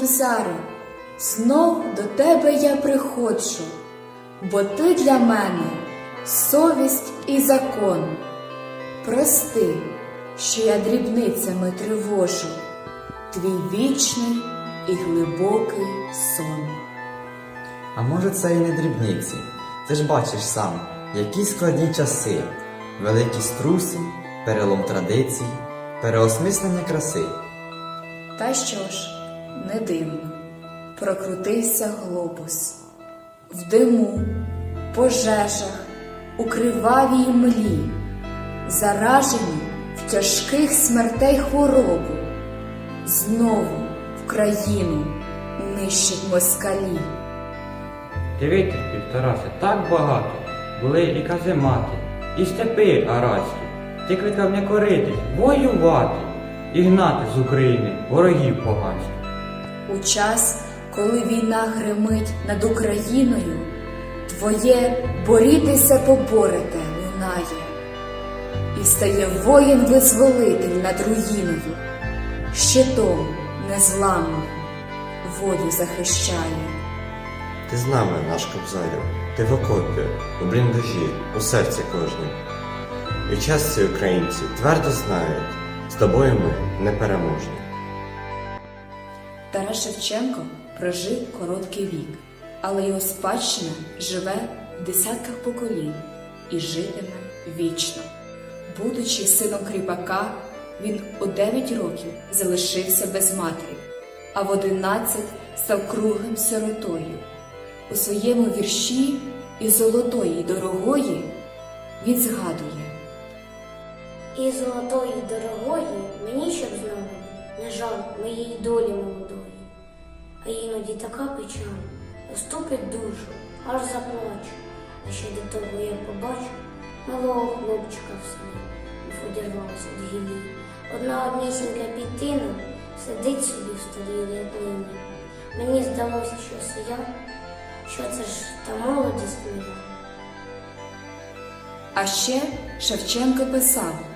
кобзарю, знов до тебе я приходжу, бо ти для мене совість і закон. Прости, що я дрібницями тривожу, твій вічний і глибокий сон. А може це і не дрібниці? Ти ж бачиш сам, які складні часи, великі струси, перелом традицій, переосмислення краси. Та що ж, не дивно, прокрутився глобус. В диму, пожежах, у кривавій млі, заражені в тяжких смертей хворобу, знову в країну нищать москалі. Витерпів, Тарасе, так багато. Були і каземати, і степи арадські. Ти кликав не коритись, воювати і гнати з України ворогів поганських. У час, коли війна гримить над Україною, твоє борітися поборете лунає, і стає воїн-визволитель над руїною, щитом незламним волю захищає. Ти з нами, наш кобзарю, ти в окопі, у бліндажі, у серці кожнім. І часті українці твердо знають, з тобою ми непереможні. Тарас Шевченко прожив короткий вік, але його спадщина живе в десятках поколінь і житиме вічно. Будучи сином кріпака, він у 9 років залишився без матері, а в 11 став круглим сиротою. У своєму вірші із золотої дорогої він згадує. І золотої дорогої не жаль моєї долі молодої. А іноді така печаль оступить душу, аж заплачу. А ще до того я побачу малого хлопчика в селі, одірвався від гілі. Одна однісінька пітина сидить собі в старій ряднині. Мені здалося, що це я, що це ж та молодість моя. А ще Шевченко писав.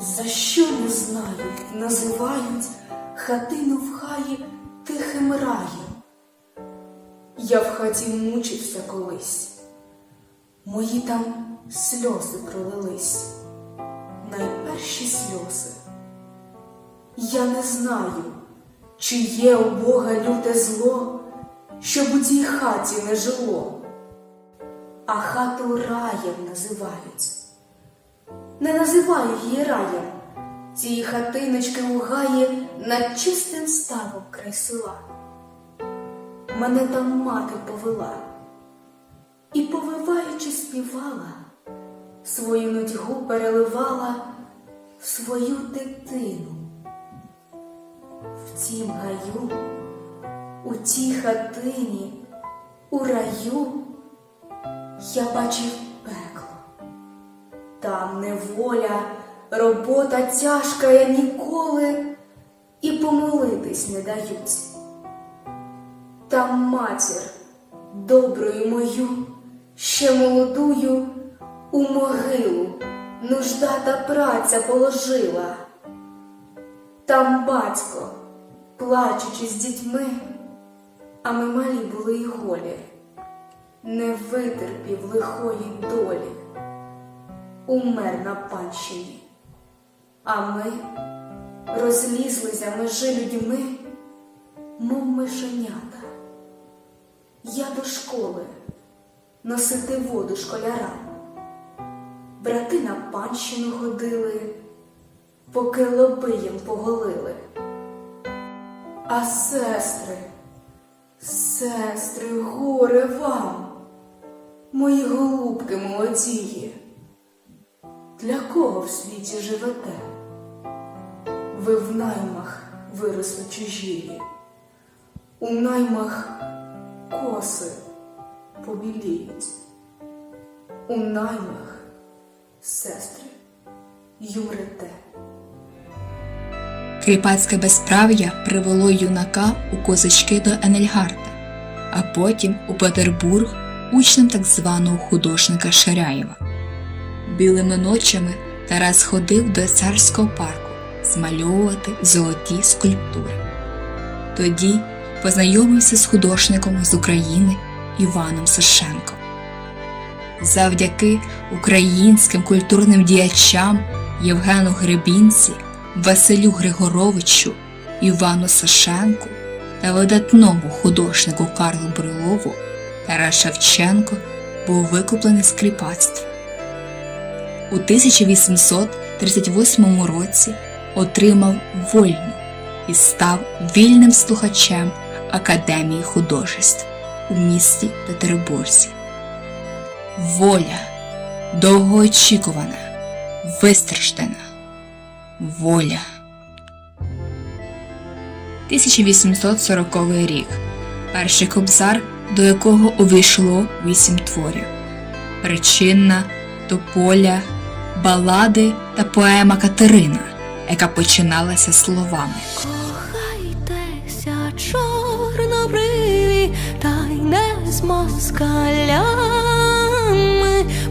За що не знаю, називають хатину в хаї тихим раєм. Я в хаті мучився колись, мої там сльози пролились, найперші сльози. Я не знаю, чи є у Бога люте зло, щоб у тій хаті не жило, а хату раєм називають. Не називаю її раєм, цієї хатиночки у гаї над чистим ставом край села. Мене там мати повела і, повиваючи, співала, свою нудьгу переливала в свою дитину. В тім гаю, у тій хатині, у раю я бачив. Там неволя, робота тяжка я ніколи і помолитись не дають. Там матір, доброю мою, ще молодую, у могилу нужда та праця положила. Там батько, плачучи з дітьми, а ми малі були й голі, не витерпів лихої долі умер на панщині, а ми розлізлися межи людьми, мов мишенята. Я до школи носити воду школярам. Брати на панщину ходили, поки лоби їм поголили. А сестри, сестри, горе вам, мої голубки молодії. Для кого в світі живете? Ви в наймах виросли чужії, у наймах коси побіліють, у наймах сестри юмрете. Кріпацьке безправ'я привело юнака у козачки до Енельгарта, а потім у Петербург учнем так званого художника Ширяєва. Білими ночами Тарас ходив до царського парку змальовувати золоті скульптури. Тоді познайомився з художником з України Іваном Сашенком. Завдяки українським культурним діячам Євгену Гребінці, Василю Григоровичу, Івану Сашенку та видатному художнику Карлу Брилову Тарас Шевченко був викуплений з кріпацтва. У 1838 році отримав вольну і став вільним слухачем Академії художеств у місті Петербурзі. Воля довгоочікувана, вистраждана. Воля. 1840 рік. Перший кобзар, до якого увійшло вісім творів: Причинна, Тополя, балади та поема Катерина, яка починалася словами. Кохайтеся, чорнобриві, та й не з москалями,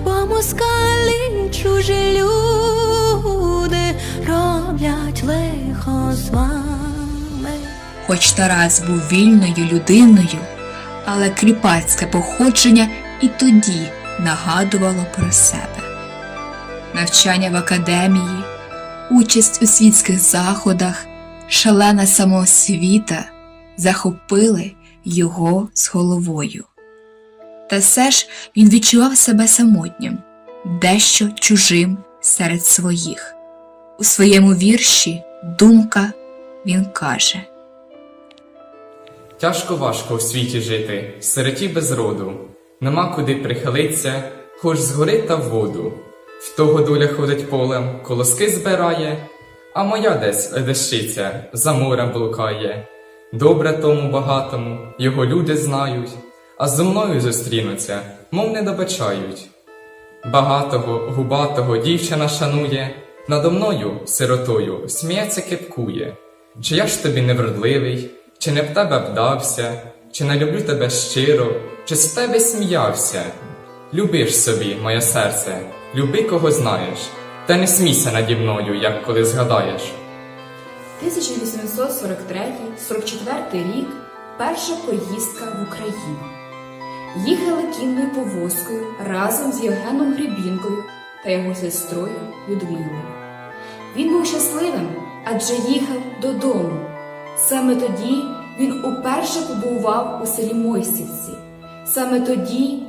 бо москалі чужі люди роблять лихо з вами. Хоч Тарас був вільною людиною, але кріпацьке походження і тоді нагадувало про себе. Навчання в академії, участь у світських заходах, шалена самоосвіта захопили його з головою. Та все ж він відчував себе самотнім, дещо чужим серед своїх. У своєму вірші Думка він каже. Тяжко важко в світі жити, сироті без роду, нема куди прихилиться, хоч згори та в воду. В того доля ходить полем, колоски збирає, а моя десь ледещиця за морем блукає. Добре тому багатому, його люди знають, а зо мною зустрінуться, мов не добачають. Багатого, губатого дівчина шанує, надо мною, сиротою, сміється кипкує. Чи я ж тобі невродливий, чи не в тебе вдався, чи не люблю тебе щиро, чи з тебе сміявся? Любиш собі, моє серце, люби кого знаєш, та не смійся наді мною, як коли згадаєш. 1843-44 рік перша поїздка в Україну. Їхали кінною повозкою разом з Євгеном Гребінкою та його сестрою Людмилою. Він був щасливим, адже їхав додому. Саме тоді він уперше побував у селі Мойсівці. Саме тоді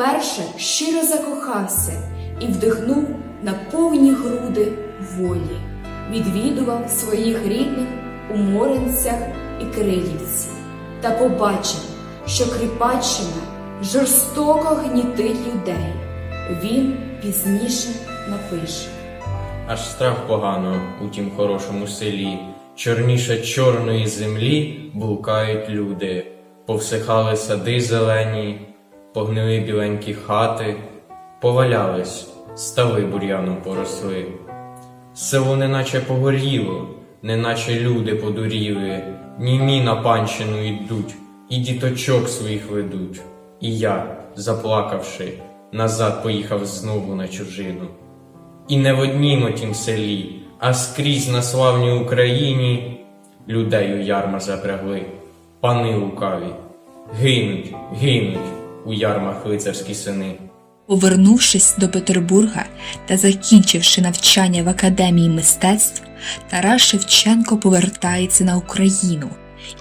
вперше щиро закохався і вдихнув на повні груди волі. Відвідував своїх рідних у Моринцях і Кирилівці та побачив, що Кріпаччина жорстоко гнітить людей. Він пізніше напише. Аж страх погано у тім хорошому селі, чорніше чорної землі блукають люди, повсихали сади зелені, погнили біленькі хати, повалялись, стави бур'яном поросли. Село неначе погоріло, неначе люди подуріли, німі на панщину йдуть, і діточок своїх ведуть. І я, заплакавши, назад поїхав знову на чужину. І не в однім отім селі, а скрізь на славній Україні людей у ярма запрягли, пани лукаві, гинуть, гинуть у ярмах лицарські сини. Повернувшись до Петербурга та закінчивши навчання в Академії мистецтв, Тарас Шевченко повертається на Україну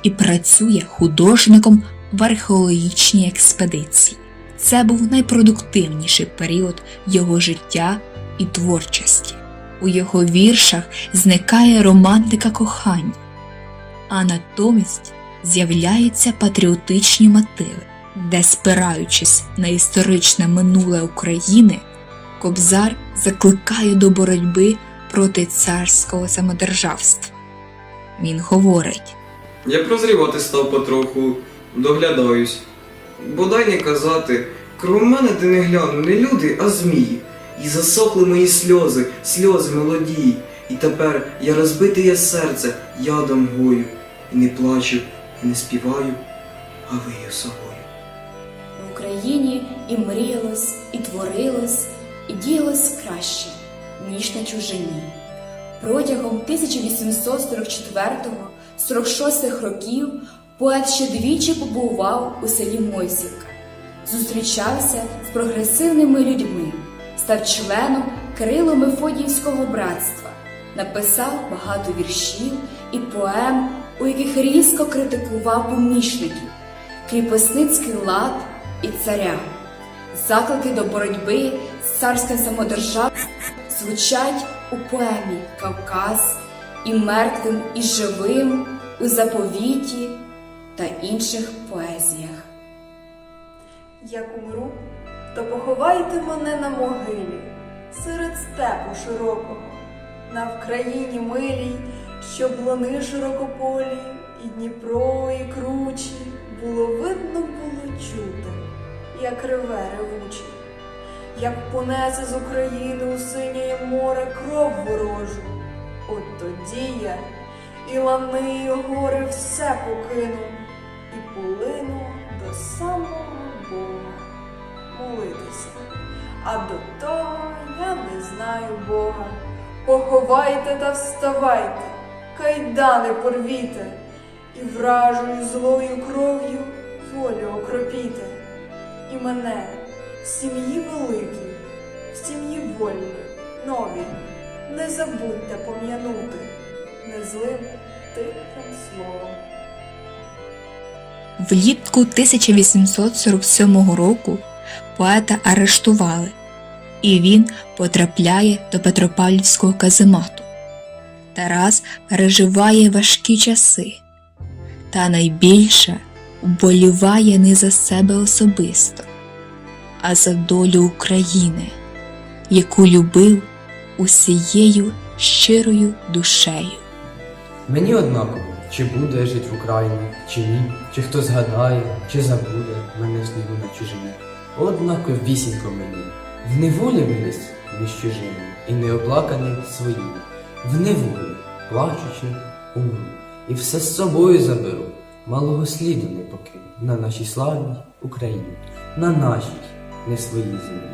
і працює художником в археологічній експедиції. Це був найпродуктивніший період його життя і творчості. У його віршах зникає романтика кохання, а натомість з'являються патріотичні мотиви, де, спираючись на історичне минуле України, Кобзар закликає до боротьби проти царського самодержавства. Він говорить. Я прозрівати став потроху, доглядаюсь. Бодай не казати, крім мене ти не гляну, не люди, а змії. І засохли мої сльози, сльози молоді. І тепер я розбите є серце, ядом гою. І не плачу, і не співаю, а вию собою. Україні і мріялось, і творилось, і діялось краще, ніж на чужині. Протягом 1844 46-х років поет ще двічі побував у селі Мойсівка, зустрічався з прогресивними людьми, став членом Кирило-Мефодіївського братства, написав багато віршів і поем, у яких різко критикував помічників, кріпосницький лад і царя. Заклики до боротьби з царським самодержавством звучать у поемі Кавказ і мертвим, і живим у заповіті та інших поезіях. Як умру, то поховайте мене на могилі, серед степу широкого, на Вкраїні милій, щоб лани широкополі, і Дніпро, і кручі, було видно, було чути, як реве ревучий, як понесе з України у синє море кров ворожу. От тоді я і лани, і гори все покину, і полину до самого Бога молитися. А до того я не знаю Бога. Поховайте та вставайте, кайдани порвіте, і вражою злою кров'ю волю окропіте. І мене в сім'ї великій, в сім'ї вольній, новій, не забудьте пом'янути незлим тихим словом. Влітку 1847 року поета арештували, і він потрапляє до Петропавлівського каземату. Тарас переживає важкі часи, та найбільше вболіває не за себе особисто, а за долю України, яку любив усією щирою душею. Мені однаково, чи буду я жити в Україні, чи ні, чи хто згадає, чи забуде мене снігу на чужині. Однаково вісінько мені, в неволі виліз між чужими, і неоплаканий своїми. В неволі, плачучи, умру, і все з собою заберу. Малого сліду не покину на нашій славній Україні, на нашій, не своїй землі.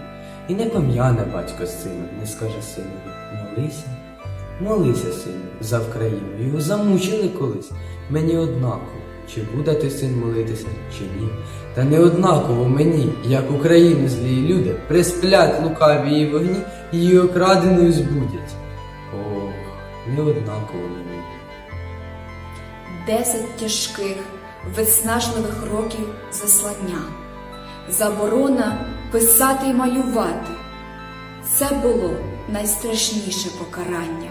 І не пом'яне батько сина, не скаже синові, молися, Молися, сину, за Вкраїну. Його замучили колись. Мені однаково, чи буде ти син молитися, чи ні. Та не однаково мені, як Україну злі люди, присплять лукаві її вогні, її окраденою збудять. Ох, не однаково мені. Десять тяжких, виснажливих років заслання, заборона писати й малювати. Це було найстрашніше покарання.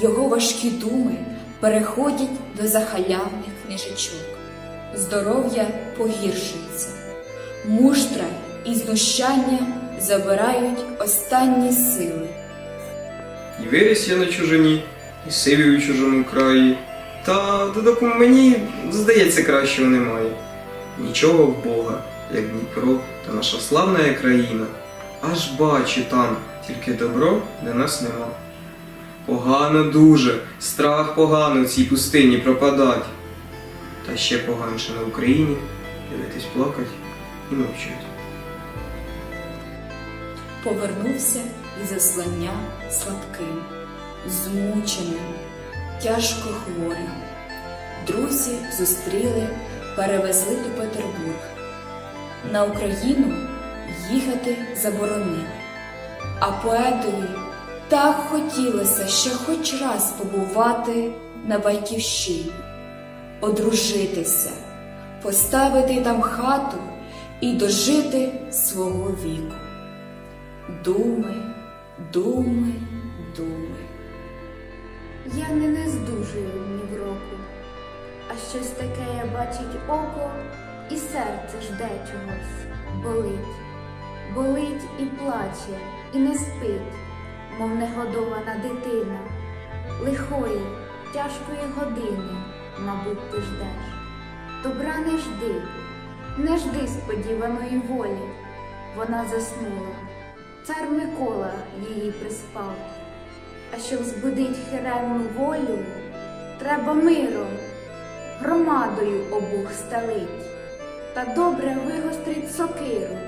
Його важкі думи переходять до захалявних книжечок. Здоров'я погіршується, муштра і знущання забирають останні сили. І виріс я на чужині, і сивів у чужому краї. Та додок мені, здається, кращого немає. Нічого в Бога, як Дніпро та наша славна країна. Аж бачу там, тільки добро для нас нема. Погано дуже, страх погано в цій пустині пропадать. Та ще поганше на Україні дивитись плакать і мовчать. Повернувся із заслання слабким, змученим, тяжко хворим. Друзі зустріли, перевезли до Петербург. На Україну їхати заборонили. А поетові так хотілося ще хоч раз побувати на батьківщині, одружитися, поставити там хату і дожити свого віку. Думи, думи, думи. Я не не здужую ні в року, а щось таке бачить око, і серце жде чогось, болить, болить і плаче, і не спить, мов негодована дитина. Лихої, тяжкої години, мабуть, ти ждеш. Добра не жди, не жди сподіваної волі. Вона заснула, цар Микола її приспав. А щоб збудить хиремну волю, треба миром, громадою обух стелить, та добре вигострить сокиру,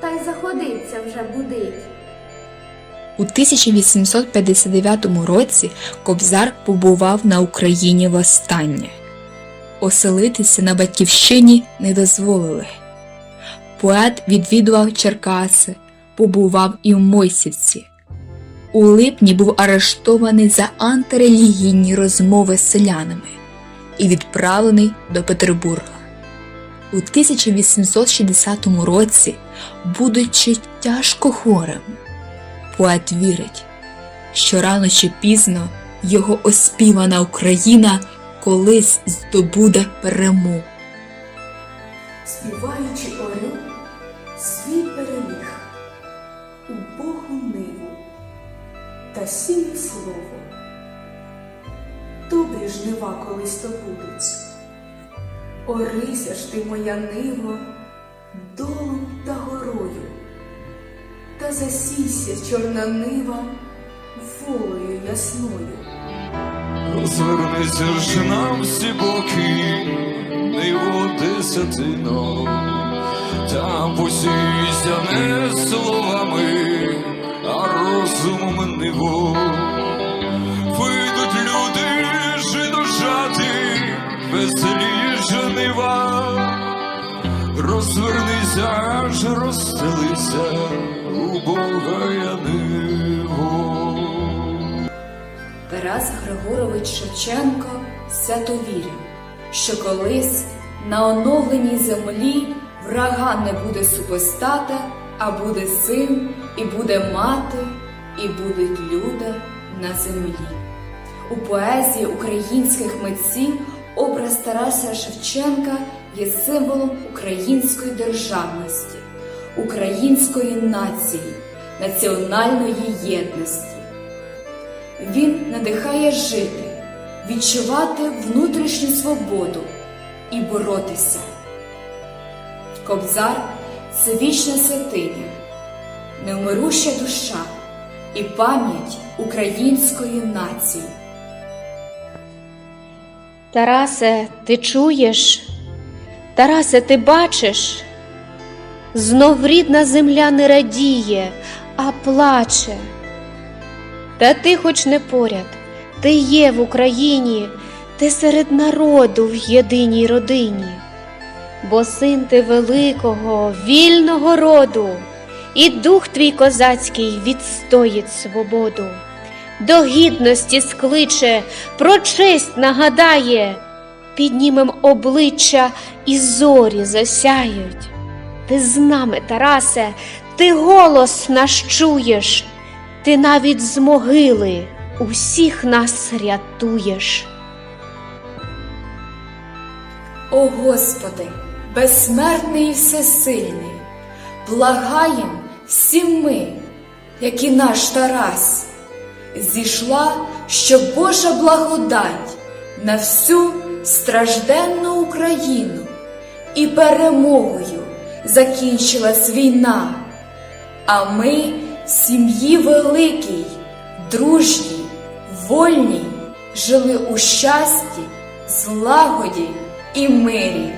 та й заходиться вже будить. У 1859 році Кобзар побував на Україні востаннє. Оселитися на батьківщині не дозволили. Поет відвідував Черкаси, побував і в Мойсівці. У липні був арештований за антирелігійні розмови з селянами і відправлений до Петербурга. У 1860 році, будучи тяжко хворим, поет вірить, що рано чи пізно його оспівана Україна колись здобуде перемогу. співаючи та сіє слово. Добрі жнива колись то будуть. Орися ж ти моя нива, долом та горою, та засійся чорна нива волею ясною. Розвернися ж на всі боки, диво десятино, та посійся не словами, а розумом ниво. Вийдуть люди жидожати, веселі жнива. Розвернися, аж розстелися у Бога я ниво. Тарас Григорович Шевченко свято вірив, що колись на оновленій землі врага не буде супостата, а буде син, і буде мати, і будуть люди на землі. У поезії українських митців образ Тараса Шевченка є символом української державності, української нації, національної єдності. Він надихає жити, відчувати внутрішню свободу і боротися. Кобзар це вічна святиня, невмируща душа і пам'ять української нації. Тарасе, ти чуєш? Тарасе, ти бачиш? Знов рідна земля не радіє, а плаче. Та ти хоч не поряд, ти є в Україні, ти серед народу в єдиній родині, бо син ти великого, вільного роду, і дух твій козацький відстоїть свободу до гідності скличе, про честь нагадає, піднімем обличчя і зорі засяють. Ти з нами, Тарасе, ти голос наш чуєш, ти навіть з могили усіх нас рятуєш. О Господи, безсмертний і всесильний, благаєм всім ми, як і наш Тарас, зійшла, щоб Божа благодать на всю стражденну Україну. І перемогою закінчилась війна, а ми в сім'ї великій, дружній, вольній, жили у щасті, злагоді і мирі.